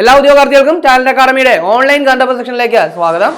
എല്ലാ ഉദ്യോഗാർത്ഥികൾക്കും talent അക്കാഡമിയുടെ online കണ്ടപ്പ് സെക്ഷനിലേക്ക് സ്വാഗതം.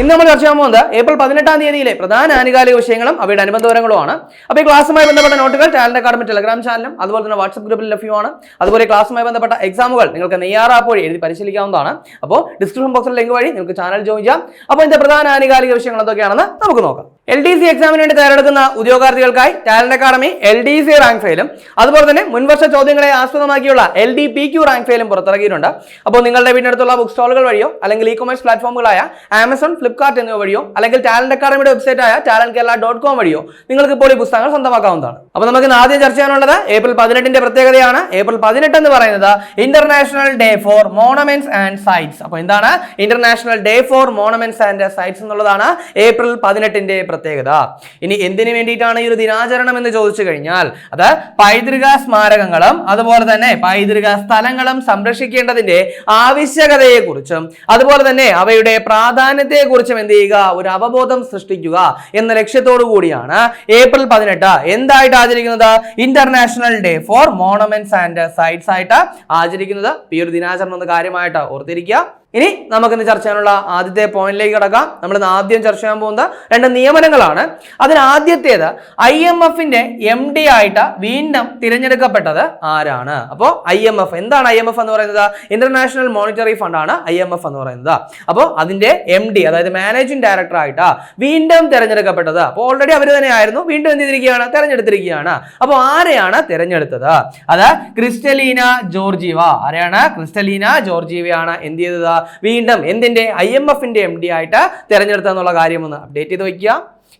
ഇന്ന് നമ്മൾ ചർച്ച ചെയ്യാൻ പോകുന്നത് ഏപ്രിൽ പതിനെട്ടാം തീയതിയിലെ പ്രധാന ആനുകാലിക വിഷയങ്ങളും അവയുടെ അനുബന്ധ വിവരങ്ങളുമാണ്. അപ്പോൾ ഈ ക്ലാസ്സുമായി ബന്ധപ്പെട്ട നോട്ടുകൾ ടാലന്റ് അക്കാഡമി ടെലഗ്രാം ചാനലും അതുപോലെ തന്നെ വാട്സ്ആപ്പ് ഗ്രൂപ്പിൽ ലഭ്യമാണ്. അതുപോലെ ക്ലാസ്സുമായി ബന്ധപ്പെട്ട എക്സാമുകൾ നിങ്ങൾക്ക് നെയ്യാറാപ്പ് വഴി എഴുതി പരിശീലിക്കാവുന്നതാണ്. അപ്പോൾ ഡിസ്ക്രിപ്ഷൻ ബോക്സിൽ ലിങ്ക് വഴി നിങ്ങൾക്ക് ചാനൽ ജോയിൻ ചെയ്യാം. അപ്പോൾ ഇതിന്റെ പ്രധാന ആനുകാലിക വിഷയങ്ങൾ എന്തൊക്കെയാണെന്ന് നമുക്ക് നോക്കാം. എൽ ഡി സി എക്സാമിന് വേണ്ടി തയ്യാറെടുക്കുന്ന ഉദ്യോഗാർത്ഥികൾക്കായി talent academy L D C rank ഫയലും അതുപോലെ തന്നെ മുൻവർഷ ചോദ്യങ്ങളെ ആസ്പദമാക്കിയുള്ള L D P Q rank ഫയലും പുറത്തിറക്കിയിട്ടുണ്ട്. അപ്പോൾ നിങ്ങളുടെ വീടിനടുത്തുള്ള ബുക്ക് സ്റ്റാളുകൾ വഴിയോ അല്ലെങ്കിൽ ഇ കൊമേഴ്സ് പ്ലാറ്റ്ഫോമുകളായ ആമസോൺ ഫ്ലിപ്കാർട്ട് എന്നിവ വഴിയോ അല്ലെങ്കിൽ ടാലന്റ് അക്കാഡമിയുടെ വെബ്സൈറ്റായ ടാലന്റ് കേരള ഡോട്ട് കോം വഴിയോ നിങ്ങൾക്ക് ഇപ്പോൾ ഈ പുസ്തകങ്ങൾ സ്വന്തമാക്കാവുന്നതാണ്. അപ്പോൾ നമുക്ക് ആദ്യം ചർച്ച ചെയ്യാനുള്ളത് ഏപ്രിൽ പതിനെട്ടിന്റെ പ്രത്യേകതയാണ്. ഏപ്രിൽ പതിനെട്ട് എന്ന് പറയുന്നത് international day for monuments and sites അപ്പോൾ എന്താണ്? International day for monuments and sites എന്നുള്ളതാണ് ഏപ്രിൽ പതിനെട്ടിന്റെ ഇനി എന്തിനു വേണ്ടിയിട്ടാണ് ഈ ഒരു ദിനാചരണം എന്ന് ചോദിച്ചു കഴിഞ്ഞാൽ അത് പൈതൃക സ്മാരകങ്ങളും അതുപോലെ തന്നെ പൈതൃക സ്ഥലങ്ങളും സംരക്ഷിക്കേണ്ടതിന്റെ ആവശ്യകതയെക്കുറിച്ചും അതുപോലെ തന്നെ അവയുടെ പ്രാധാന്യത്തെക്കുറിച്ചും എന്ത് ചെയ്യുക ഒരു അവബോധം സൃഷ്ടിക്കുക എന്ന ലക്ഷ്യത്തോടു കൂടിയാണ് ഏപ്രിൽ പതിനെട്ട് എന്തായിട്ട് ആചരിക്കുന്നത്? International day for monuments and sites ആയിട്ട് ആചരിക്കുന്നത്. ഈ ഒരു ദിനാചരണം ഒന്ന് കാര്യമായിട്ട് ഓർത്തിരിക്കുക. ഇനി നമുക്കിന്ന് ചർച്ച ചെയ്യാനുള്ള ആദ്യത്തെ പോയിന്റിലേക്ക് കിടക്കാം. നമ്മൾ ഇന്ന് ആദ്യം ചർച്ച ചെയ്യാൻ പോകുന്ന രണ്ട് നിയമനങ്ങളാണ്. അതിൽ ആദ്യത്തേത് ഐ എം എഫിന്റെ എം ഡി ആയിട്ട് വീണ്ടും തിരഞ്ഞെടുക്കപ്പെട്ടത് ആരാണ്? അപ്പോൾ ഐ എം എഫ് എന്താണ് ഐ എം എഫ് എന്ന് പറയുന്നത്? ഇന്റർനാഷണൽ മോണിറ്ററി ഫണ്ട് ആണ് ഐ എം എഫ് എന്ന് പറയുന്നത്. അപ്പോൾ അതിന്റെ എം ഡി അതായത് മാനേജിംഗ് ഡയറക്ടർ ആയിട്ട് വീണ്ടും തിരഞ്ഞെടുക്കപ്പെട്ടത്. അപ്പോൾ ഓൾറെഡി അവർ തന്നെ ആയിരുന്നു വീണ്ടും എന്ത് ചെയ്തിരിക്കുകയാണ്? തിരഞ്ഞെടുത്തിരിക്കുകയാണ്. അപ്പോൾ ആരെയാണ് തിരഞ്ഞെടുത്തത്? അത് ക്രിസ്റ്റലീന ജോർജീവ. ആരെയാണ്? ക്രിസ്റ്റലീന ജോർജീവയാണ് എന്ത് ചെയ്തത്? വീണ്ടും എന്തിന്റെ? ഐ എം എഫിന്റെ എം ഡി ആയിട്ട് തിരഞ്ഞെടുത്തെന്നുള്ള കാര്യം ഒന്ന് അപ്ഡേറ്റ് ചെയ്ത് വയ്ക്കുക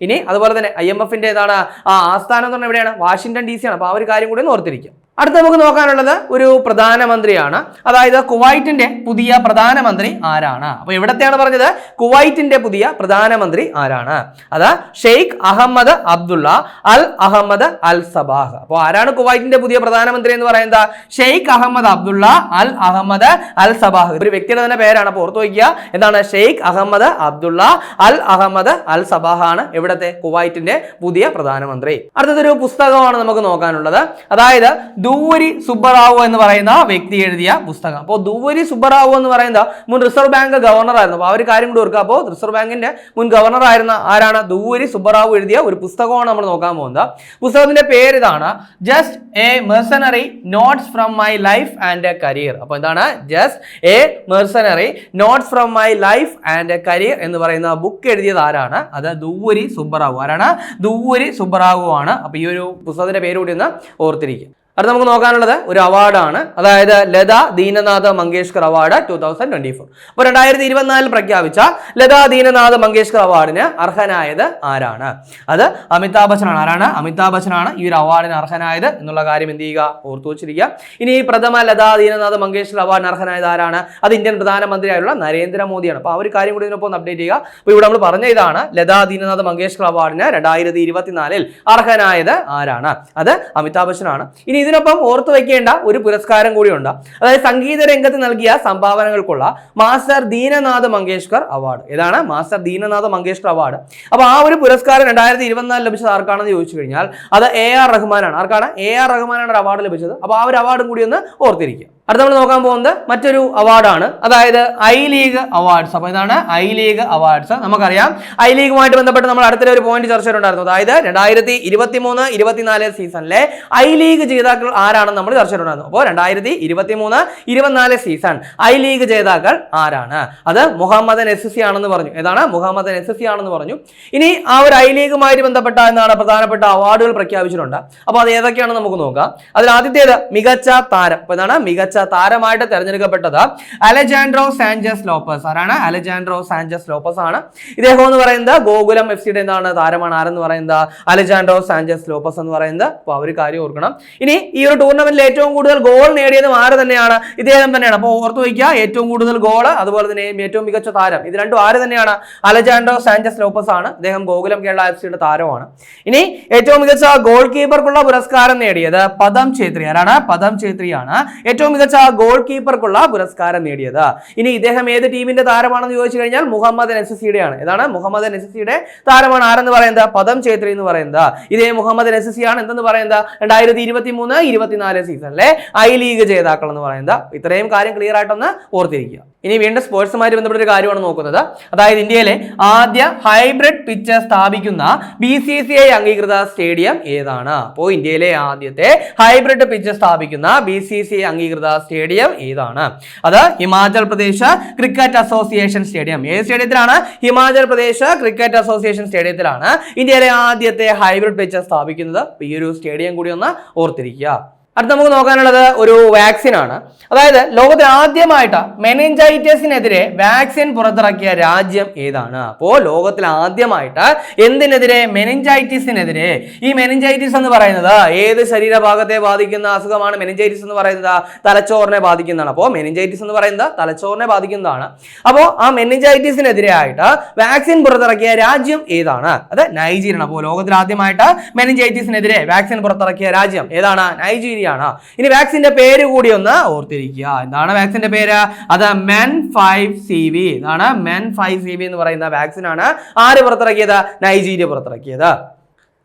ഇനി അതുപോലെ തന്നെ ഐ എം എഫിന്റെ ഏതാണ്? ആ ആസ്ഥാനം എന്ന് പറഞ്ഞാൽ എവിടെയാണ്? വാഷിംഗ്ടൺ ഡി സി ആണ്. അപ്പോൾ ആ ഒരു കാര്യം കൂടി ഒന്ന് ഓർത്തിരിക്കുക. അടുത്ത നമുക്ക് നോക്കാനുള്ളത് ഒരു പ്രധാനമന്ത്രിയാണ്. അതായത് കുവൈറ്റിന്റെ പുതിയ പ്രധാനമന്ത്രി ആരാണ്? അപ്പോൾ എവിടത്തെയാണ് പറഞ്ഞത്? കുവൈറ്റിന്റെ പുതിയ പ്രധാനമന്ത്രി ആരാണ്? അത് Sheikh Ahmad Abdullah Al Ahmad Al Sabah. അപ്പോൾ ആരാണ് കുവൈറ്റിന്റെ പുതിയ പ്രധാനമന്ത്രി എന്ന് പറയുന്നത്? Sheikh Ahmad Abdullah Al Ahmad Al Sabah. ഒരു വ്യക്തിയുടെ തന്നെ പേരാണ്. അപ്പോൾ ഓർത്തു വയ്ക്കുക എന്താണ് Sheikh Ahmad Abdullah Al Ahmad Al Sabah ആണ് എവിടത്തെ? കുവൈറ്റിന്റെ പുതിയ പ്രധാനമന്ത്രി. അടുത്തതൊരു പുസ്തകമാണ് നമുക്ക് നോക്കാനുള്ളത്. അതായത് ദൂവരി സുബ്ബറാവു എന്ന് പറയുന്ന വ്യക്തി എഴുതിയ പുസ്തകം. അപ്പോൾ ദൂവരി സുബ്ബറാവു എന്ന് പറയുന്ന മുൻ റിസർവ് ബാങ്ക് ഗവർണർ ആയിരുന്നു. അപ്പോൾ ആ ഒരു കാര്യം കൂടി ഓർക്കുക. അപ്പോൾ റിസർവ് ബാങ്കിന്റെ മുൻ ഗവർണർ ആയിരുന്ന ആരാണ്? ദൂവരി സുബ്ബറാവു എഴുതിയ ഒരു പുസ്തകമാണ് നമ്മൾ നോക്കാൻ പോകുന്നത്. പുസ്തകത്തിന്റെ പേര് ഇതാണ് just a mercenary notes from my life and a career അപ്പോൾ എന്താണ്? Just a mercenary notes from my life and a career എന്ന് പറയുന്ന ബുക്ക് എഴുതിയത് ആരാണ്? അത് ദൂവരി സുബ്ബറാവു. ആരാണ്? ദൂവരി സുബ്ബറാവു ആണ്. അപ്പോൾ ഈ ഒരു പുസ്തകത്തിന്റെ പേര് കൂടി ഒന്ന് ഓർത്തിരിക്കുക. അടുത്ത നമുക്ക് നോക്കാനുള്ളത് ഒരു അവാർഡാണ്. അതായത് Lata Dinanath Mangeshkar award two thousand twenty four അപ്പോൾ രണ്ടായിരത്തി ഇരുപത്തിനാലിൽ പ്രഖ്യാപിച്ച ലത ദീനനാഥ് മങ്കേഷ്കർ അവാർഡിന് അർഹനായത് ആരാണ്? അത് അമിതാഭ് ബച്ചനാണ്. ആരാണ്? അമിതാഭ് ബച്ചനാണ് ഈ ഒരു അവാർഡിന് അർഹനായത് എന്നുള്ള കാര്യം എന്ത് ചെയ്യുക? ഓർത്തു വെച്ചിരിക്കുക. ഇനി ഈ പ്രഥമ ലതാ ദീനനാഥ് മങ്കേഷ്കർ അവാർഡിന് അർഹനായത് ആരാണ്? അത് ഇന്ത്യൻ പ്രധാനമന്ത്രിയായുള്ള നരേന്ദ്രമോദിയാണ്. അപ്പോൾ ആ ഒരു കാര്യം കൂടി ഇതിനൊപ്പം അപ്ഡേറ്റ് ചെയ്യുക. അപ്പോൾ ഇവിടെ നമ്മൾ പറഞ്ഞ ഇതാണ് ലതാ ദീനനാഥ് മങ്കേഷ്കർ അവാർഡിന് രണ്ടായിരത്തി ഇരുപത്തിനാലിൽ അർഹനായത് ആരാണ്? അത് അമിതാഭ് ബച്ചനാണ്. ഇനി ഇതിനൊപ്പം ഓർത്തു വെക്കേണ്ട ഒരു പുരസ്കാരം കൂടിയുണ്ട്. അതായത് സംഗീത രംഗത്ത് നൽകിയ സംഭാവനകൾക്കുള്ള മാസ്റ്റർ ദീനനാഥ് മങ്കേഷ്കർ അവാർഡ്. ഏതാണ്? Master Dinanath Mangeshkar award. അപ്പോൾ ആ ഒരു പുരസ്കാരം രണ്ടായിരത്തി ഇരുപത്തിനാല് ലഭിച്ചത് ആർക്കാണെന്ന് ചോദിച്ചു കഴിഞ്ഞാൽ അത് എ ആർ റഹ്മാനാണ്. ആർക്കാണ്? എ ആർ റഹ്മാനാണ് ഒരു അവാർഡ് ലഭിച്ചത്. അപ്പോൾ ആ ഒരു അവാർഡും കൂടി ഒന്ന് ഓർത്തിരിക്കുക. അടുത്ത നമ്മൾ നോക്കാൻ പോകുന്നത് മറ്റൊരു അവാർഡാണ് അതായത് ഐ ലീഗ് അവാർഡ്സ് അപ്പോൾ ഇതാണ് ഐ ലീഗ് അവാർഡ്സ് നമുക്കറിയാം. ഐ ലീഗുമായിട്ട് ബന്ധപ്പെട്ട് നമ്മൾ അടുത്തൊരു ഒരു പോയിന്റ് ചർച്ച ചെയ്തിട്ടുണ്ടായിരുന്നു അതായത് രണ്ടായിരത്തി ഇരുപത്തി മൂന്ന് ഇരുപത്തിനാല് സീസണിലെ ഐ ലീഗ് ജേതാക്കൾ ആരാണെന്ന് നമ്മൾ ചർച്ച ചെയ്തിട്ടുണ്ടായിരുന്നു അപ്പോൾ രണ്ടായിരത്തി ഇരുപത്തി മൂന്ന് ഇരുപത്തിനാല് സീസൺ ഐ ലീഗ് ജേതാക്കൾ ആരാണ്? അത് മുഹമ്മദൻ എസ് സി ആണെന്ന് പറഞ്ഞു. ഏതാണ്? മുഹമ്മദൻ എസ് സി ആണെന്ന് പറഞ്ഞു. ഇനി ആ ഒരു ഐ ലീഗുമായിട്ട് ബന്ധപ്പെട്ട എന്നാണ് പ്രധാനപ്പെട്ട അവാർഡുകൾ പ്രഖ്യാപിച്ചിട്ടുണ്ട്. അപ്പോൾ അത് ഏതൊക്കെയാണെന്ന് നമുക്ക് നോക്കാം. അതിൽ ആദ്യത്തേത് മികച്ച താരം. അപ്പോൾ ഇതാണ് മികച്ച താരമായിട്ട് തെരഞ്ഞെടുക്കപ്പെട്ടത് അലജാൻഡ്രോ സാഞ്ചസ് ലോപ്പസ്. ആരാണ്? അലജാൻഡ്രോ സാഞ്ചസ് ലോപ്പസ് ആണ്. ഇദ്ദേഹം എന്ന് പറയുന്നത് ഗോകുലം എഫ് സിയുടെ എന്താണ് താരമാണ്? ആരെന്ന് പറയുന്നത്? അലജാൻഡ്രോ സാഞ്ചസ് ലോപ്പസ് എന്ന് പറയുന്നത്. അപ്പോൾ അവർ കാര്യം ഓർക്കണം. ഇനി ഈ ഒരു ടൂർണമെന്റിൽ ഏറ്റവും കൂടുതൽ ഗോൾ നേടിയതും ആര് തന്നെയാണ്? ഇദ്ദേഹം തന്നെയാണ്. അപ്പോൾ ഓർത്തു വയ്ക്കുക ഏറ്റവും കൂടുതൽ ഗോൾ അതുപോലെ തന്നെ ഏറ്റവും മികച്ച താരം. ഇത് രണ്ടും ആര് തന്നെയാണ്? അലജാൻഡ്രോ സാഞ്ചസ് ലോപ്പസ് ആണ്. അദ്ദേഹം ഗോകുലം കേരള എഫ് സിയുടെ താരമാണ് ഇനി ഏറ്റവും മികച്ച ഗോൾ കീപ്പർക്കുള്ള പുരസ്കാരം നേടിയത് പദം ഛേത്രി. ആരാണ്? പദം ഛേത്രിയാണ്. ഏറ്റവും മികച്ച മികച്ച ഗോൾ കീപ്പർക്കുള്ള പുരസ്കാരം നേടിയത്. ഇനി ഇദ്ദേഹം ഏത് ടീമിന്റെ താരമാണെന്ന് ചോദിച്ചു കഴിഞ്ഞാൽ മുഹമ്മദ് നസസിയുടെ ആണ് ഏതാണ് മുഹമ്മദ് നസസിയുടെ താരമാണ്. ആരെന്ന് പറയുന്നത്? പദം ചേത്രി എന്ന് പറയുന്നത്. ഇതേ മുഹമ്മദ് നസസി ആണ് എന്തെന്ന് പറയുന്നത്? രണ്ടായിരത്തി ഇരുപത്തി മൂന്ന് ഇരുപത്തിനാല് സീസണിലെ ഐ ലീഗ് ജേതാക്കൾ എന്ന് പറയുന്നത്. ഇത്രയും കാര്യം ക്ലിയർ ആയിട്ടൊന്ന് ഓർത്തിരിക്കുക. ഇനി വീണ്ടും സ്പോർട്സുമായി ബന്ധപ്പെട്ട ഒരു കാര്യമാണ് നോക്കുന്നത്. അതായത് ഇന്ത്യയിലെ ആദ്യ ഹൈബ്രിഡ് പിച്ച് സ്ഥാപിക്കുന്ന ബി സി സി ഐ അംഗീകൃത സ്റ്റേഡിയം ഏതാണ്? അപ്പോൾ ഇന്ത്യയിലെ ആദ്യത്തെ ഹൈബ്രിഡ് പിച്ച് സ്ഥാപിക്കുന്ന ബി സി സി ഐ അംഗീകൃത സ്റ്റേഡിയം ഏതാണ് അത് Himachal Pradesh cricket association stadium. ഏത് സ്റ്റേഡിയത്തിലാണ്? ഹിമാചൽ പ്രദേശ് ക്രിക്കറ്റ് അസോസിയേഷൻ സ്റ്റേഡിയത്തിലാണ് ഇന്ത്യയിലെ ആദ്യത്തെ ഹൈബ്രിഡ് പിച്ച് സ്ഥാപിക്കുന്നത്. ഈ ഒരു സ്റ്റേഡിയം കൂടി ഒന്ന് ഓർത്തിരിക്കുക. അടുത്ത നമുക്ക് നോക്കാനുള്ളത് ഒരു വാക്സിനാണ് അതായത് ലോകത്തിൽ ആദ്യമായിട്ട് മെനിഞ്ചൈറ്റിസിനെതിരെ വാക്സിൻ പുറത്തിറക്കിയ രാജ്യം ഏതാണ്? അപ്പോൾ ലോകത്തിൽ ആദ്യമായിട്ട് എന്തിനെതിരെ? മെനിഞ്ചൈറ്റിസിനെതിരെ ഈ മെനിഞ്ചൈറ്റിസ് എന്ന് പറയുന്നത് ഏത് ശരീരഭാഗത്തെ ബാധിക്കുന്ന അസുഖമാണ്? മെനിഞ്ചൈറ്റിസ് എന്ന് പറയുന്നത് തലച്ചോറിനെ ബാധിക്കുന്നതാണ്. അപ്പോൾ മെനിഞ്ചൈറ്റിസ് എന്ന് പറയുന്നത് തലച്ചോറിനെ ബാധിക്കുന്നതാണ്. അപ്പോൾ ആ മെനിഞ്ചൈറ്റിസിനെതിരെ ആയിട്ട് വാക്സിൻ പുറത്തിറക്കിയ രാജ്യം ഏതാണ്? അത് നൈജീരിയ അപ്പോൾ ലോകത്തിൽ ആദ്യമായിട്ട് മെനിഞ്ചൈറ്റിസിനെതിരെ വാക്സിൻ പുറത്തിറക്കിയ രാജ്യം ഏതാണ്? നൈജീരിയ. ആണ് ഇനി വാക്സിന്റെ പേര് കൂടി ഒന്ന് ഓർത്തിരിക്കുക. എന്താണ് വാക്സിന്റെ പേര്? അത് മെൻ ഫൈവ് സി വി. ഇതാണ് മെൻ ഫൈവ് സി വി എന്ന് പറയുന്ന വാക്സിനാണ് ആര് പുറത്തിറക്കിയത്? നൈജീരിയ പുറത്തിറക്കിയത്.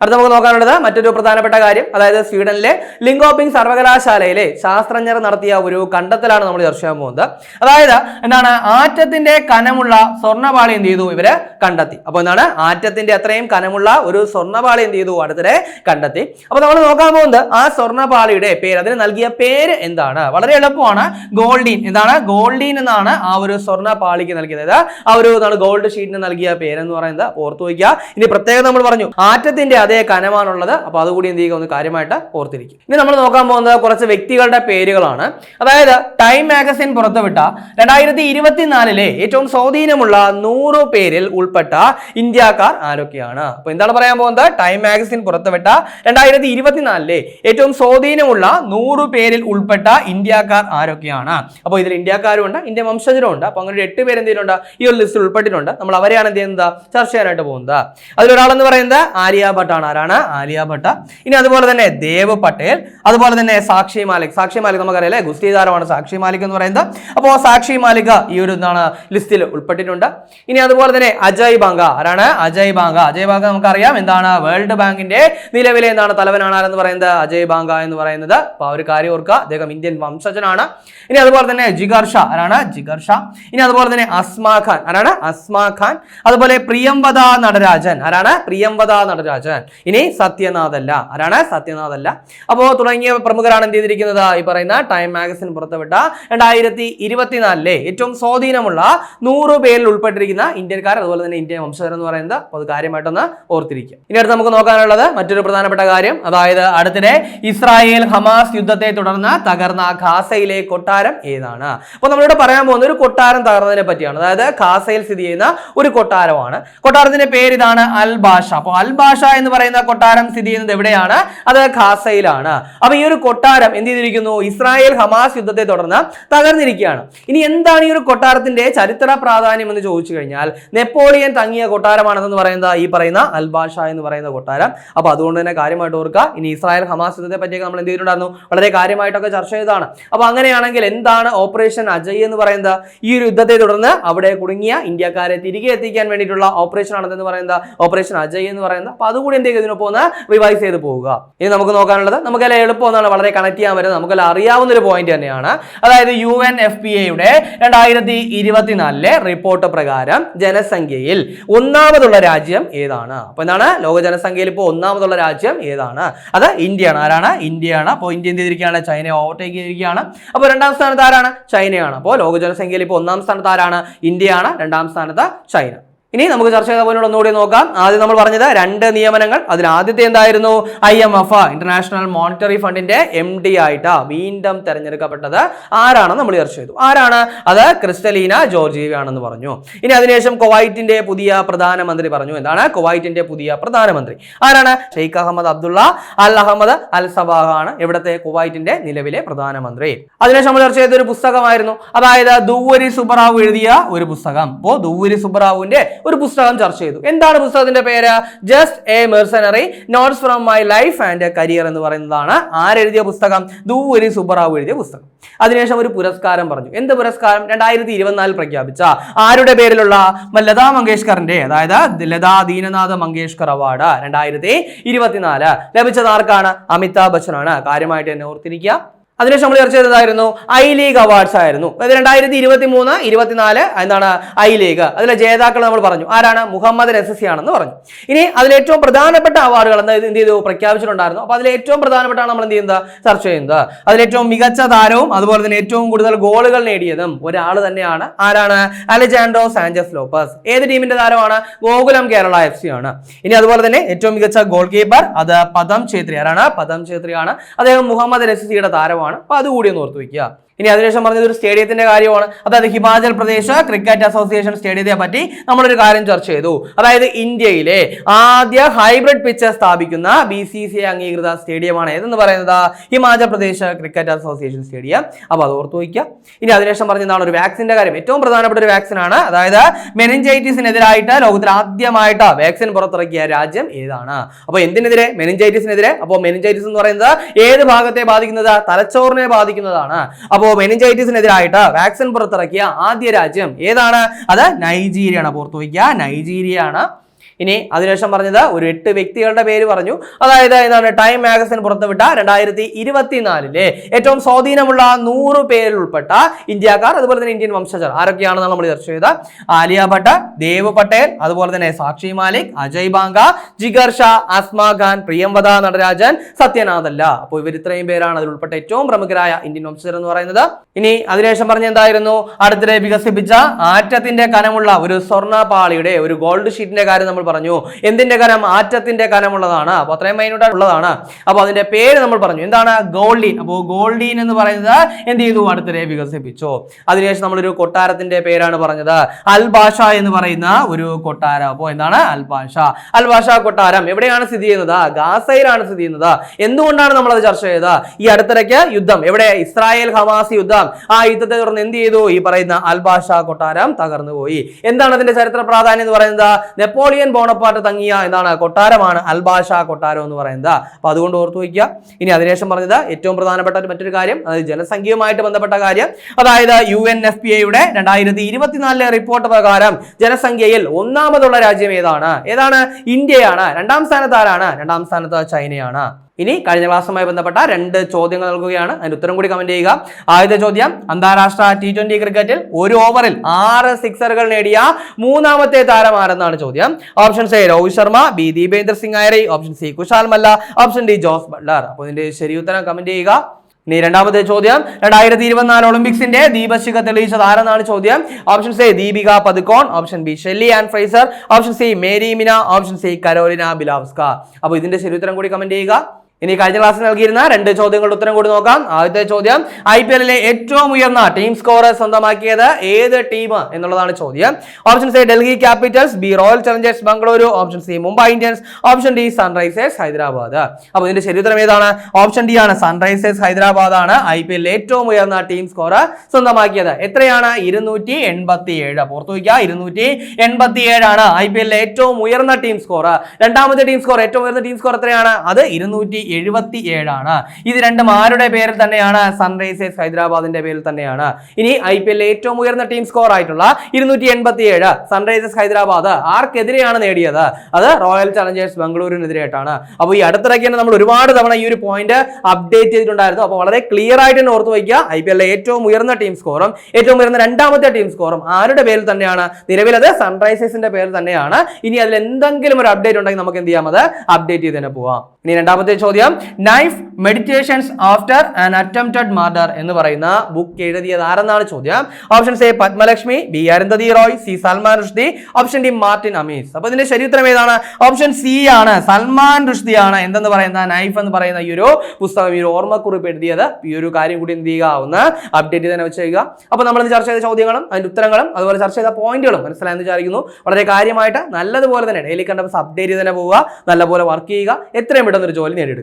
അടുത്ത നമുക്ക് നോക്കാനുള്ളത് മറ്റൊരു പ്രധാനപ്പെട്ട കാര്യം അതായത് സ്വീഡനിലെ ലിങ്കോപ്പിംഗ് സർവകലാശാലയിലെ ശാസ്ത്രജ്ഞർ നടത്തിയ ഒരു കണ്ടെത്തലാണ് നമ്മൾ ചർച്ച ചെയ്യാൻ പോകുന്നത്. അതായത് എന്താണ് ആറ്റത്തിന്റെ കനമുള്ള സ്വർണപാളി എന്ത് ചെയ്തു ഇവർ കണ്ടെത്തി. അപ്പോൾ എന്താണ് ആറ്റത്തിന്റെ അത്രയും കനമുള്ള ഒരു സ്വർണപാളി എന്ത് ചെയ്തു അടുത്തിടെ കണ്ടെത്തി. അപ്പോൾ നമ്മൾ നോക്കാൻ പോകുന്നത് ആ സ്വർണപാളിയുടെ പേര് അതിന് നൽകിയ പേര് എന്താണ്? വളരെ എളുപ്പമാണ്. ഗോൾഡീൻ എന്താണ് ഗോൾഡീൻ എന്നാണ് ആ ഒരു സ്വർണപാളിക്ക് നൽകിയത്. അതായത് ആ ഒരു എന്താണ് ഗോൾഡ് ഷീറ്റിന് നൽകിയ പേരെന്ന് പറയുന്നത് ഓർത്തു വയ്ക്കുക. ഇനി പ്രത്യേകം നമ്മൾ പറഞ്ഞു ആറ്റത്തിന്റെ കനമാണുള്ളത്. അപ്പോൾ അതുകൂടി എന്ത് ചെയ്യുക? ഒന്ന് കാര്യമായിട്ട് ഓർത്തിരിക്കും ഇനി നമ്മൾ നോക്കാൻ പോകുന്നത് കുറച്ച് വ്യക്തികളുടെ പേരുകളാണ്. അതായത് ടൈം മാഗസിൻ പുറത്തുവിട്ട രണ്ടായിരത്തി ഇരുപത്തിനാലിലെ ഏറ്റവും സ്വാധീനമുള്ള നൂറ് പേരിൽ ഉൾപ്പെട്ട ഇന്ത്യക്കാർ ആരൊക്കെയാണ്? അപ്പോൾ എന്താണ് പറയാൻ പോകുന്നത്? ടൈം മാഗസിൻ പുറത്തുവിട്ട രണ്ടായിരത്തി ഇരുപത്തിനാലിലെ ഏറ്റവും സ്വാധീനമുള്ള നൂറ് പേരിൽ ഉൾപ്പെട്ട ഇന്ത്യക്കാർ ആരൊക്കെയാണ്? അപ്പോൾ ഇതിൽ ഇന്ത്യക്കാരും ഉണ്ട് ഇന്ത്യ വംശജരും ഉണ്ട് അപ്പോൾ അങ്ങനെ എട്ട് പേര് എന്ത് ചെയ്തിട്ടുണ്ട് ഈ ഒരു ലിസ്റ്റിൽ ഉൾപ്പെട്ടിട്ടുണ്ട്. നമ്മൾ അവരെയാണ് എന്ത് ചെയ്യുന്നത്? ചർച്ച ചെയ്യാനായിട്ട് പോകുന്നത്. അതിലൊരാളെന്ന് പറയുന്നത് ആലിയ ഭട്ടാണ്. ആരാണ്? ആലിയ ഭട്ട. ഇനി അതുപോലെ തന്നെ ദേവ് പട്ടേൽ അതുപോലെ തന്നെ സാക്ഷി മാലിക്. സാക്ഷി മാലിക് നമുക്കറിയാം അല്ലേ ഗുസ്തി താരമാണ് സാക്ഷി മാലിക് എന്ന് പറയുന്നത്. അപ്പോൾ സാക്ഷി മാലിക ഈ ഒരു എന്താണ് ലിസ്റ്റിൽ ഉൾപ്പെട്ടിട്ടുണ്ട്. ഇനി അതുപോലെ തന്നെ അജയ് ബാങ്ക. ആരാണ്? അജയ് ബാങ്ക. അജയ് ബാങ്ക നമുക്കറിയാം എന്താണ് വേൾഡ് ബാങ്കിന്റെ നിലവിലെ എന്താണ് തലവനാണ് ആരെന്ന് പറയുന്നത്? അജയ് ബാങ്ക എന്ന് പറയുന്നത്. അപ്പോൾ ആ ഒരു കാര്യം ഓർക്കുക. അദ്ദേഹം ഇന്ത്യൻ വംശജനാണ്. ഇനി അതുപോലെ തന്നെ ജിഗർ ഷാ. ആരാണ്? ജിഗർ ഷാ. ഇനി അതുപോലെ തന്നെ അസ്മാ ഖാൻ. ആരാണ്? അസ്മാ ഖാൻ. അതുപോലെ പ്രിയംവദ നടരാജൻ. ആരാണ്? പ്രിയംവദ നടരാജൻ. ഇനി സത്യനാഥ് അല്ല ആരാണ്? സത്യനാഥ് അല്ല അപ്പോൾ തുടങ്ങിയ പ്രമുഖരാണ് എന്ത് ചെയ്തിരിക്കുന്നത്? ഈ പറയുന്ന ടൈം മാഗസിൻ പുറത്തുവിട്ട രണ്ടായിരത്തി ഇരുപത്തിനാലിലെ ഏറ്റവും സ്വാധീനമുള്ള നൂറ് പേരിൽ ഉൾപ്പെട്ടിരിക്കുന്ന ഇന്ത്യക്കാർ അതുപോലെ തന്നെ ഇന്ത്യൻ വംശജർ എന്ന് പറയുന്നത്. അത് കാര്യമായിട്ടൊന്ന് ഓർത്തിരിക്കുക. ഇനി അടുത്ത് നമുക്ക് നോക്കാനുള്ളത് മറ്റൊരു പ്രധാനപ്പെട്ട കാര്യം. അതായത് അടുത്തിടെ ഇസ്രായേൽ ഹമാസ് യുദ്ധത്തെ തുടർന്ന് തകർന്ന ഖാസയിലെ കൊട്ടാരം ഏതാണ്? അപ്പോൾ നമ്മളിവിടെ പറയാൻ പോകുന്ന ഒരു കൊട്ടാരം തകർന്നതിനെ പറ്റിയാണ്. അതായത് ഖാസയിൽ സ്ഥിതി ചെയ്യുന്ന ഒരു കൊട്ടാരമാണ്. കൊട്ടാരത്തിന്റെ പേര് ഇതാണ് അൽ ബാഷ അപ്പോൾ അൽ ബാഷ എന്ന് പറയുന്ന കൊട്ടാരം സ്ഥിതി ചെയ്യുന്നത് എവിടെയാണ്? അത് ഖാസയിലാണ്. അപ്പൊ ഈ ഒരു കൊട്ടാരം എന്ത് ചെയ്തിരിക്കുന്നു? ഇസ്രായേൽ ഹമാസ് യുദ്ധത്തെ തുടർന്ന് തകർന്നിരിക്കുകയാണ്. ഇനി എന്താണ് ഈ ഒരു കൊട്ടാരത്തിന്റെ ചരിത്ര പ്രാധാന്യം എന്ന് ചോദിച്ചു കഴിഞ്ഞാൽ നെപ്പോളിയൻ തങ്ങിയ കൊട്ടാരമാണെന്ന് പറയുന്നത് ഈ പറയുന്ന അൽബാഷ എന്ന് പറയുന്ന കൊട്ടാരം. അപ്പൊ അതുകൊണ്ട് തന്നെ കാര്യമായിട്ട് ഓർക്കുക ഇനി ഇസ്രായേൽ ഹമാസ് യുദ്ധത്തെ പറ്റിയൊക്കെ നമ്മൾ എന്ത് ചെയ്തിട്ടുണ്ടായിരുന്നു? വളരെ കാര്യമായിട്ടൊക്കെ ചർച്ച ചെയ്തതാണ്. അപ്പൊ അങ്ങനെയാണെങ്കിൽ എന്താണ് ഓപ്പറേഷൻ അജയ് എന്ന് പറയുന്നത്? ഈ ഒരു യുദ്ധത്തെ തുടർന്ന് അവിടെ കുടുങ്ങിയ ഇന്ത്യക്കാരെ തിരികെ എത്തിക്കാൻ വേണ്ടിയിട്ടുള്ള ഓപ്പറേഷൻ ആണെന്ന് പറയുന്നത്? ഓപ്പറേഷൻ അജയ് എന്ന് പറയുന്നത്. അപ്പൊ അതുകൂടി എന്ത് ചെയ്യുക ഇതിനൊപ്പം റിവൈസ് ചെയ്ത് പോവുക. ഇനി നമുക്ക് നോക്കാനുള്ളത് നമുക്കെല്ലാം എളുപ്പമെന്നാണ് വളരെ കണക്ട് ചെയ്യാൻ പറ്റുന്നത്. നമുക്കെല്ലാം അറിയാവുന്ന ഒരു പോയിന്റ് തന്നെയാണ്. അതായത് യു എൻ എഫ് പി എയുടെ രണ്ടായിരത്തി ഇരുപത്തിനാലിലെ റിപ്പോർട്ട് പ്രകാരം ജനസംഖ്യയിൽ ഒന്നാമതുള്ള രാജ്യം ഏതാണ്? അപ്പൊ എന്താണ്? ലോക ജനസംഖ്യയിൽ ഇപ്പോൾ ഒന്നാമതുള്ള രാജ്യം ഏതാണ്? അത് ഇന്ത്യയാണ്. ആരാണ്? ഇന്ത്യയാണ്. അപ്പോൾ ഇന്ത്യ എന്ത് ചെയ്തിരിക്കുകയാണ്? ചൈനയെ ഓവർടേക്ക് ചെയ്തിരിക്കുകയാണ്. അപ്പോൾ രണ്ടാം സ്ഥാനത്ത് ആരാണ്? ചൈനയാണ്. അപ്പോൾ ലോക ജനസംഖ്യയിൽ ഇപ്പോൾ ഒന്നാം സ്ഥാനത്ത് ആരാണ്? ഇന്ത്യയാണ്. രണ്ടാം സ്ഥാനത്ത് ചൈന. ഇനി നമുക്ക് ചർച്ച ചെയ്ത പോയിന്റ് ഒന്നുകൂടി നോക്കാം. ആദ്യം നമ്മൾ പറഞ്ഞത് രണ്ട് നിയമനങ്ങൾ. അതിൽ ആദ്യത്തെ എന്തായിരുന്നു? I M F international monetary ഫണ്ടിന്റെ എം ഡി ആയിട്ടാ വീണ്ടും തെരഞ്ഞെടുക്കപ്പെട്ടത്. ആരാണെന്ന് നമ്മൾ ചർച്ച ചെയ്തു. ആരാണ്? അത് ക്രിസ്റ്റലീന ജോർജീവ ആണെന്ന് പറഞ്ഞു. ഇനി അതിനുശേഷം കുവൈറ്റിന്റെ പുതിയ പ്രധാനമന്ത്രി പറഞ്ഞു. എന്താണ്? കുവൈറ്റിന്റെ പുതിയ പ്രധാനമന്ത്രി. ആരാണ്? Sheikh Ahmad Abdullah Al Ahmad അൽ സബാഹ ആണ് ഇവിടുത്തെ കുവൈറ്റിന്റെ നിലവിലെ പ്രധാനമന്ത്രി. അതിനുശേഷം നമ്മൾ ചർച്ച ചെയ്ത ഒരു പുസ്തകമായിരുന്നു. അതായത് ദൂവരി സുബറാവു എഴുതിയ ഒരു പുസ്തകം. അപ്പോൾ ദൂവരി സുബ്രാവുവിന്റെ ഒരു പുസ്തകം ചർച്ച ചെയ്തു. എന്താണ് പുസ്തകത്തിന്റെ പേര്? Just a mercenary notes from my life and career എന്ന് പറയുന്നതാണ് ആരെഴുതിയ പുസ്തകം? ദൂരി സുബ്ബറാവു എഴുതിയ പുസ്തകം. അതിനുശേഷം ഒരു പുരസ്കാരം പറഞ്ഞു. എന്ത് പുരസ്കാരം? രണ്ടായിരത്തി ഇരുപത്തിനാലിൽ പ്രഖ്യാപിച്ച. ആരുടെ പേരിലുള്ള? ലതാ മങ്കേഷ്കറിന്റെ അതായത് ലതാ ദീനനാഥ മങ്കേഷ്കർ അവാർഡ് രണ്ടായിരത്തി ഇരുപത്തിനാല് ലഭിച്ചത് ആർക്കാണ്? അമിതാഭ് ബച്ചനാണ്. കാര്യമായിട്ട് തന്നെ ഓർത്തിരിക്കുക. അതിനുശേഷം നമ്മൾ ചർച്ച ചെയ്തതായിരുന്നു ഐ ലീഗ് അവാർഡ്സ് ആയിരുന്നു. അത് രണ്ടായിരത്തി ഇരുപത്തി മൂന്ന് ഇരുപത്തിനാല് എന്താണ് ഐ ലീഗ്. അതിലെ ജേതാക്കൾ നമ്മൾ പറഞ്ഞു. ആരാണ്? മുഹമ്മദ് നസസി ആണെന്ന് പറഞ്ഞു. ഇനി അതിൽ ഏറ്റവും പ്രധാനപ്പെട്ട അവാർഡുകൾ എന്ന് എന്ത് ചെയ്തു? പ്രഖ്യാപിച്ചിട്ടുണ്ടായിരുന്നു. അപ്പോൾ അതിൽ ഏറ്റവും പ്രധാനപ്പെട്ടാണ് നമ്മൾ എന്ത് ചെയ്യുന്നത്? ചർച്ച ചെയ്യുന്നത്. അതിൽ ഏറ്റവും മികച്ച താരവും അതുപോലെ തന്നെ ഏറ്റവും കൂടുതൽ ഗോളുകൾ നേടിയതും ഒരാൾ തന്നെയാണ്. ആരാണ്? Alejandro Sanchez Lopez. ഏത് ടീമിന്റെ താരമാണ്? ഗോകുലം കേരള എഫ് സി ആണ്. ഇനി അതുപോലെ തന്നെ ഏറ്റവും മികച്ച ഗോൾ കീപ്പർ അത് പദം ഛേത്രി. ആരാണ്? പദം ഛേത്രിയാണ്. അദ്ദേഹം മുഹമ്മദ് നസസിയുടെ താരമാണ്. അപ്പൊ അതുകൂടി ഒന്ന് ഓർത്ത് വയ്ക്കുക ഇനി അതിനുശേഷം പറഞ്ഞത് ഒരു സ്റ്റേഡിയത്തിന്റെ കാര്യമാണ്. അതായത് ഹിമാചൽ പ്രദേശ് ക്രിക്കറ്റ് അസോസിയേഷൻ സ്റ്റേഡിയത്തെ പറ്റി നമ്മളൊരു കാര്യം ചർച്ച ചെയ്തു. അതായത് ഇന്ത്യയിലെ ആദ്യ ഹൈബ്രിഡ് പിച്ച് സ്ഥാപിക്കുന്ന ബി സി സി അംഗീകൃത സ്റ്റേഡിയമാണ് ഏതെന്ന് പറയുന്നത്? Himachal Pradesh cricket association stadium. അപ്പോൾ അത് ഓർത്ത് വയ്ക്കുക. ഇനി അതിനുശേഷം പറഞ്ഞതാണ് ഒരു വാക്സിന്റെ കാര്യം. ഏറ്റവും പ്രധാനപ്പെട്ട ഒരു വാക്സിനാണ് അതായത് മെനിഞ്ചൈറ്റിസിനെതിരായിട്ട് ലോകത്തിൽ ആദ്യമായിട്ട് വാക്സിൻ പുറത്തിറക്കിയ രാജ്യം ഏതാണ്? അപ്പോൾ എന്തിനെതിരെ? മെനിഞ്ചൈറ്റിസിനെതിരെ. അപ്പോൾ മെനിഞ്ചൈറ്റിസ് എന്ന് പറയുന്നത് ഏത് ഭാഗത്തെ ബാധിക്കുന്നത്? തലച്ചോറിനെ ബാധിക്കുന്നതാണ്. അപ്പോൾ മെനിഞ്ചൈറ്റിസിനെതിരായിട്ട് വാക്സിൻ പുറത്തിറക്കിയ ആദ്യ രാജ്യം ഏതാണ്? അത് നൈജീരിയ ആണ് പുറത്തു വയ്ക്കുക നൈജീരിയ ആണ് ഇനി അതിനുശേഷം പറഞ്ഞത് ഒരു എട്ട് വ്യക്തികളുടെ പേര് പറഞ്ഞു. അതായത് എന്താണ്? ടൈം മാഗസിൻ പുറത്തുവിട്ട രണ്ടായിരത്തി ഇരുപത്തിനാലിലെ ഏറ്റവും സ്വാധീനമുള്ള നൂറ് പേരിൽ ഉൾപ്പെട്ട ഇന്ത്യക്കാർ അതുപോലെ തന്നെ ഇന്ത്യൻ വംശജർ. ആരൊക്കെയാണെന്ന് നമ്മൾ ചർച്ച ചെയ്ത ആലിയ ഭട്ട് ദേവ് പട്ടേൽ അതുപോലെ തന്നെ സാക്ഷി മാലിക് അജയ് ബാങ്ക ജിഗർ ഷാ ആസ്മാ ഖാൻ പ്രിയംവദ നടരാജൻ സത്യനാഥല്ല അപ്പോൾ ഇവർ ഇത്രയും പേരാണ് അതിൽ ഉൾപ്പെട്ട ഏറ്റവും പ്രമുഖരായ ഇന്ത്യൻ വംശജർ എന്ന് പറയുന്നത്. ഇനി അതിനുശേഷം പറഞ്ഞ എന്തായിരുന്നു? അടുത്തിടെ വികസിപ്പിച്ച ആറ്റത്തിന്റെ കനമുള്ള ഒരു സ്വർണ പാളിയുടെ ഒരു ഗോൾഡ് ഷീറ്റിന്റെ കാര്യം നമ്മൾ പറഞ്ഞു. എന്തിന്റെ കനം? ആറ്റത്തിന്റെ കനമുള്ളതാണ്. അപ്പൊ അത്രയും മൈനോട്ട് ഉള്ളതാണ്. അപ്പൊ അതിന്റെ പേര് നമ്മൾ പറഞ്ഞു. എന്താണ്? ഗോൾഡീൻ. അപ്പോൾ ഗോൾഡീൻ എന്ന് പറയുന്നത് എന്ത് ചെയ്തു? അടുത്തിടെ വികസിപ്പിച്ചു. അതിനുശേഷം നമ്മളൊരു കൊട്ടാരത്തിന്റെ പേരാണ് പറഞ്ഞത്. അൽബാഷ എന്ന് പറയുന്ന ഒരു കൊട്ടാരം. അപ്പോൾ എന്താണ്? അൽബാഷ. അൽബാഷ കൊട്ടാരം എവിടെയാണ് സ്ഥിതി ചെയ്യുന്നത്? ഗാസയിലാണ് സ്ഥിതി ചെയ്യുന്നത്. എന്തുകൊണ്ടാണ് നമ്മൾ അത് ചർച്ച ചെയ്തത്? ഈ അടുത്തിടയ്ക്ക് യുദ്ധം. എവിടെ? ഇസ്രായേൽ ഹമാസ് യുദ്ധം. ആ യുദ്ധത്തെ തുടർന്ന് എന്ത് ചെയ്തു? ഈ പറയുന്ന അൽബാഷ കൊട്ടാരം തകർന്നു പോയി എന്താണ് അതിന്റെ ചരിത്ര പ്രാധാന്യം എന്ന് പറയുന്നത്? നെപ്പോളിയൻ ബോണപ്പാട്ട് തങ്ങിയ എന്താണ് കൊട്ടാരമാണ് അൽബാഷ കൊട്ടാരം എന്ന് പറയുന്നത്. അപ്പൊ അതുകൊണ്ട് ഓർത്തു വയ്ക്കുക. ഇനി അതിനുശേഷം പറഞ്ഞത് ഏറ്റവും പ്രധാനപ്പെട്ട ഒരു മറ്റൊരു കാര്യം അതായത് ജനസംഖ്യയുമായിട്ട് ബന്ധപ്പെട്ട കാര്യം. അതായത് യു എൻ എഫ് പി ഐയുടെ രണ്ടായിരത്തി ഇരുപത്തിനാലിലെ റിപ്പോർട്ട് പ്രകാരം ജനസംഖ്യയിൽ ഒന്നാമതുള്ള രാജ്യം ഏതാണ്? ഏതാണ്? ഇന്ത്യയാണ്. രണ്ടാം സ്ഥാനത്ത് ആരാണ്? രണ്ടാം സ്ഥാനത്ത് ചൈനയാണ്. ഇനി കഴിഞ്ഞ ക്ലാസ്സുമായി ബന്ധപ്പെട്ട രണ്ട് ചോദ്യങ്ങൾ നൽകുകയാണ്. അതിന്റെ ഉത്തരം കൂടി കമന്റ് ചെയ്യുക. ആദ്യത്തെ ചോദ്യം അന്താരാഷ്ട്ര ടി ട്വന്റി ക്രിക്കറ്റിൽ ഒരു ഓവറിൽ ആറ് സിക്സറുകൾ നേടിയ മൂന്നാമത്തെ താരം ആരെന്നാണ് ചോദ്യം? Option A Rohit Sharma. B Dipendra Singh Airee option C Kushal Malla. Option D Jos Buttler. അപ്പോൾ ഇതിന്റെ ഉത്തരം കമന്റ് ചെയ്യുക. ഇനി രണ്ടാമത്തെ ചോദ്യം രണ്ടായിരത്തി ഇരുപത്തിനാല് ഒളിമ്പിക്സിന്റെ ദീപശിഖ തെളിയിച്ചത് ആരെന്നാണ് ചോദ്യം? Option A Deepika Padukone option B Shelly Ann Fraser. Option C Mary Mina. Option C Karolina Bilawska അപ്പോൾ ഇതിന്റെ ശരി ഉത്തരം കൂടി കമന്റ് ചെയ്യുക. ഇനി കഴിഞ്ഞ ക്ലാസ്സിൽ നൽകിയിരുന്ന രണ്ട് ചോദ്യങ്ങളുടെ ഉത്തരം കൂടി നോക്കാം. ആദ്യത്തെ ചോദ്യം ഐ പി എല്ലിലെ ഏറ്റവും ഉയർന്ന ടീം സ്കോർ സ്വന്തമാക്കിയത് ഏത് ടീം എന്നുള്ളതാണ് ചോദ്യം. Option A Delhi capitals B royal challengers Bengaluru. Option C Mumbai Indians. Option D sunrisers Hyderabad. അപ്പോൾ ഇതിന്റെ ശരിയുത്തരം ഏതാണ്? ഓപ്ഷൻ ഡി ആണ് സൺറൈസേഴ്സ് ഹൈദരാബാദ് ആണ് ഐ പി എല്ലിൽ ഏറ്റവും ഉയർന്ന ടീം സ്കോർ സ്വന്തമാക്കിയത്. എത്രയാണ്? ഇരുന്നൂറ്റി എൺപത്തി ഏഴ് പുറത്തു വയ്ക്കുക ഇരുന്നൂറ്റി എൺപത്തി ഏഴാണ് ഐ പി എല്ലിലെ ഏറ്റവും ഉയർന്ന ടീം സ്കോർ രണ്ടാമത്തെ ടീം സ്കോർ ഏറ്റവും ഉയർന്ന ടീം സ്കോർ എത്രയാണ്? അത് ഇരുന്നൂറ്റി എഴുപത്തി ഏഴാണ് ഇത് രണ്ടും ആരുടെ പേരിൽ തന്നെയാണ്? സൺറൈസേഴ്സ് ഹൈദരാബാദിന്റെ പേരിൽ തന്നെയാണ്. ഇനി ഐ പി എല്ലിലെ ഏറ്റവും ഉയർന്ന ടീം സ്കോർ ആയിട്ടുള്ള ഇരുന്നൂറ്റി എൺപത്തി ഏഴ് സൺറൈസേഴ്സ് ഹൈദരാബാദ് ആർക്കെതിരെയാണ് നേടിയത്? അത് റോയൽ ചലഞ്ചേഴ്സ് ബംഗളൂരിനെതിരായിട്ടാണ് അപ്പോൾ ഈ അടുത്തിടയ്ക്ക് തന്നെ നമ്മൾ ഒരുപാട് തവണ ഈ ഒരു പോയിന്റ് അപ്ഡേറ്റ് ചെയ്തിട്ടുണ്ടായിരുന്നു. അപ്പോൾ വളരെ ക്ലിയർ ആയിട്ട് തന്നെ ഓർത്ത് വയ്ക്കുക. ഐ പി എല്ലിലെ ഏറ്റവും ഉയർന്ന ടീം സ്കോറും ഏറ്റവും ഉയർന്ന രണ്ടാമത്തെ ടീം സ്കോറും ആരുടെ പേരിൽ തന്നെയാണ്? നിലവിൽ അത് സൺറൈസേഴ്സിന്റെ പേരിൽ തന്നെയാണ്. ഇനി അതിൽ എന്തെങ്കിലും ഒരു അപ്ഡേറ്റ് ഉണ്ടെങ്കിൽ നമുക്ക് എന്ത് ചെയ്യാം? അത് അപ്ഡേറ്റ് ചെയ്ത് തന്നെ പോവാം. ഇനി രണ്ടാമത്തെ ചോദ്യം knife meditations after an attempted murder എന്ന് പറയുന്ന ബുക്ക് എഴുതിയത് ആരെന്നാണ് ചോദ്യം? Options A Padmalakshmi B Arundhati Roy C Salman Rushdie option D Martin Amis. അപ്പൊ ഇതിന്റെ ശരി ഉത്തരം ഏതാണ്? ഓപ്ഷൻ സി ആണ് സൽമാൻ റുഷ്ദി ആണ്. എന്തെന്ന് പറയുന്ന നൈഫ് എന്ന് പറയുന്ന ഈ ഒരു പുസ്തകം ഈ ഒരു ഓർമ്മക്കുറിപ്പ് എഴുതിയത്. ഈ ഒരു കാര്യം കൂടി എന്ത് ചെയ്യുക? ഒന്ന് അപ്ഡേറ്റ് ചെയ്ത് തന്നെ വെച്ചേക്കുക അപ്പൊ നമ്മൾ ചർച്ച ചെയ്ത ചോദ്യങ്ങളും അതിന്റെ ഉത്തരങ്ങളും അതുപോലെ ചർച്ച ചെയ്ത പോയിന്റുകളും മനസ്സിലായെന്ന് വിചാരിക്കുന്നു. വളരെ കാര്യമായിട്ട് നല്ലതുപോലെ തന്നെ ഡെയിലി കണ്ടപ്പോൾ അപ്ഡേറ്റ് ചെയ്ത് തന്നെ പോവുക. നല്ലപോലെ വർക്ക് ചെയ്യുക. എത്രയും പെട്ടെന്ന് ഒരു ജോലി നേടിയെടുക്കുക.